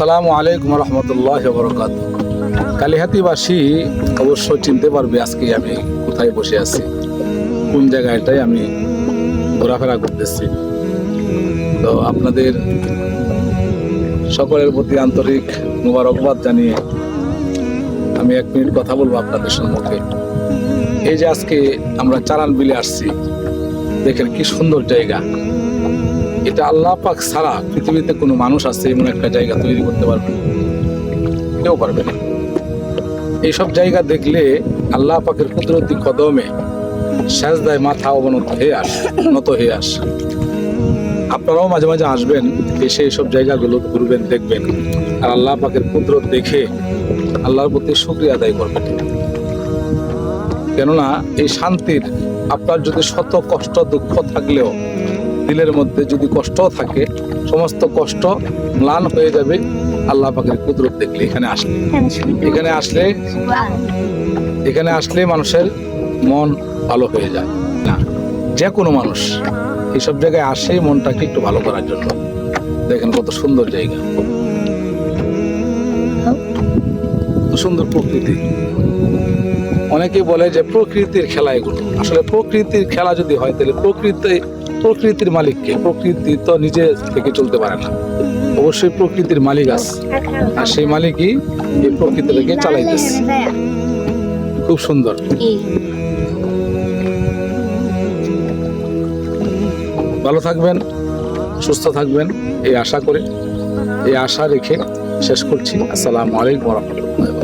আসসালামু আলাইকুম রহমতুল্লাহ বরকাত কালিহাতিবাসী অবশ্য চিনতে পারবে আজকে আমি কোথায় বসে আছি, কোন জায়গাটায় আমি ঘোরাফেরা করতেছি। তো আপনাদের সকলের প্রতি আন্তরিক মুবারকবাদ জানিয়ে আমি এক মিনিট কথা বলব আপনাদের সম্মুখে। এই যে আজকে আমরা চালান বিলে আসছি, দেখেন কি সুন্দর জায়গা। এটা আল্লাহ পাক ছাড়া পৃথিবীতে কোনো মানুষ আছে এমন একটা জায়গা তৈরি করতে পারবে। কেউ পারবে না। এইসব জায়গা দেখলে আল্লাহ পাকের কুদরতি কদমে সেজদায় মাথা অবনত হয়ে আস, নত হয়ে আস। আপনারাও মাঝে মাঝে আসবেন, এসে এইসব জায়গাগুলো ঘুরবেন, দেখবেন। আর আল্লাহ পাকের কুদরত দেখে আল্লাহর প্রতি শুক্রিয়া আদায় করবেন। কেননা এই শান্তির আপনার যদি শত কষ্ট দুঃখ থাকলেও দিলের মধ্যে যদি কষ্ট থাকে, সমস্ত কষ্ট ম্লান হয়ে যাবে। আল্লাহ পাকের কুদরত দেখলে এখানে আসলে। এখানে আসলে এখানে আসলে মানুষের মন ভালো হয়ে যায়। না, যে কোনো মানুষ এইসব জায়গায় আসে মনটাকে একটু ভালো করার জন্য। দেখেন কত সুন্দর জায়গা। সুন্দর প্রকৃতি। অনেকে বলে যে প্রকৃতির খেলা এগুলো। আসলে প্রকৃতির খেলা যদি হয়, তাহলে প্রকৃতি প্রকৃতির মালিককে। প্রকৃতি তো নিজে থেকে চলতে পারে না। অবশ্যই প্রকৃতির মালিক আছে। আর সেই মালিকই এই প্রকৃতিটাকে চালাইতেছে। খুব সুন্দর। ভালো থাকবেন, সুস্থ থাকবেন, এই আশা করে। এই আশা রেখে শেষ করছি। আসসালামু আলাইকুম রহমতুল্লাহ